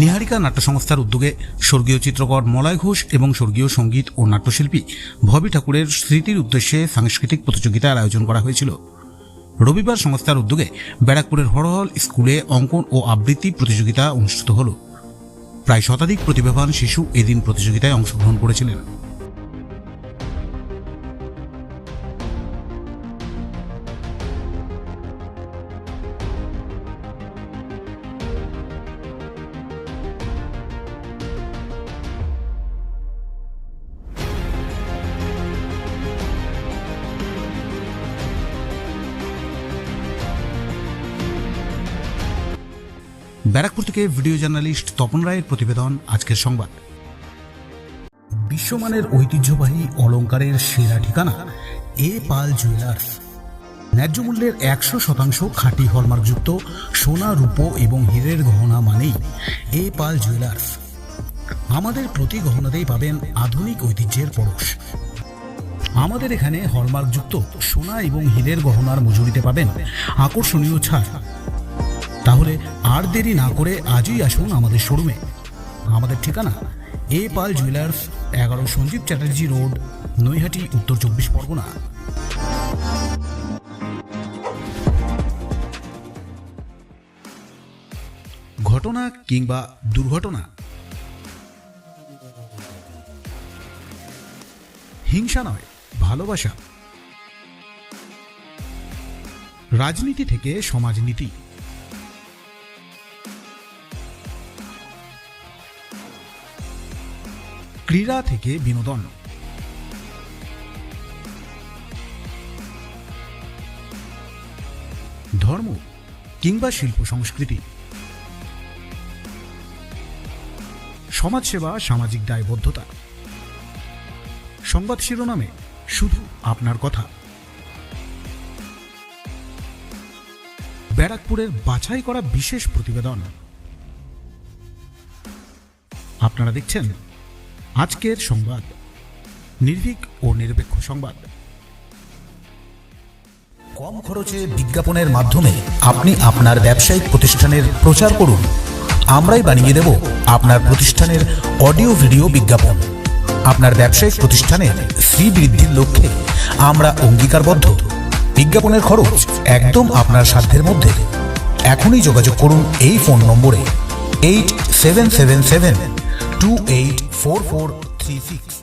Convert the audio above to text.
নিহারিকা নাট্য সংস্থার উদ্যোগে স্বর্গীয় চিত্রকর মলয় ঘোষ এবং স্বর্গীয় সংগীত ও নাট্যশিল্পী ভবি ঠাকুরের স্মৃতির উদ্দেশ্যে সাংস্কৃতিক প্রতিযোগিতার আয়োজন করা হয়েছিল। রবিবার সংস্থার উদ্যোগে ব্যারাকপুরের হরহল স্কুলে অঙ্কন ও আবৃত্তি প্রতিযোগিতা অনুষ্ঠিত হল। প্রায় শতাধিক প্রতিভাবান শিশু এদিন প্রতিযোগিতায় অংশগ্রহণ করেছিলেন। ব্যারাকপুর থেকে ভিডিও জার্নালিস্ট তপন রায়ের প্রতিবেদন, আজকের সংবাদ। বিশ্বমানের ঐতিহ্যবাহী অলংকারের সেরা ঠিকানা, এ পাল জুয়েলার্স। ন্যায্য মূল্যের একশো শতাংশ খাঁটি হলমার্কযুক্ত, সোনা, রূপো এবং হীরের গহনা মানেই এ পাল জুয়েলার্স। আমাদের প্রতি গহনাতেই পাবেন আধুনিক ঐতিহ্যের পরশ। আমাদের এখানে হলমার্কযুক্ত, সোনা এবং হীরের গহনার মজুরিতে পাবেন আকর্ষণীয় ছাড়। তাহলে আর দেরি না করে আজই আসুন আমাদের শোরুমে। আমাদের ঠিকানা, এ পাল জুয়েলার্স, এগারো সঞ্জীব চ্যাটার্জি রোড, নৈহাটি, উত্তর চব্বিশ পরগনা। ঘটনা কিংবা দুর্ঘটনা। হিংসা নয়, ভালোবাসা। রাজনীতি থেকে সমাজনীতি। ক্রীড়া থেকে বিনোদন। ধর্ম কিংবা শিল্প সংস্কৃতি। সমাজসেবা, সামাজিক দায়বদ্ধতা। সংবাদ শিরোনামে শুধু আপনার কথা। ব্যারাকপুরের বাছাই করা বিশেষ প্রতিবেদন। আপনারা দেখছেন আজকের সংবাদ। নির্ভীক ও নিরপেক্ষ সংবাদ। কম খরচে বিজ্ঞাপনের মাধ্যমে আপনি আপনার ব্যবসায়িক প্রতিষ্ঠানের প্রচার করুন। আমরাই বানিয়ে দেব আপনার প্রতিষ্ঠানের অডিও ভিডিও বিজ্ঞাপন। আপনার ব্যবসায়িক প্রতিষ্ঠানের শ্রী বৃদ্ধির লক্ষ্যে আমরা অঙ্গীকারবদ্ধ। বিজ্ঞাপনের খরচ একদম আপনার সাধ্যের মধ্যে। এখনই যোগাযোগ করুন এই ফোন নম্বরে। Eight seven seven seven two eight 4436.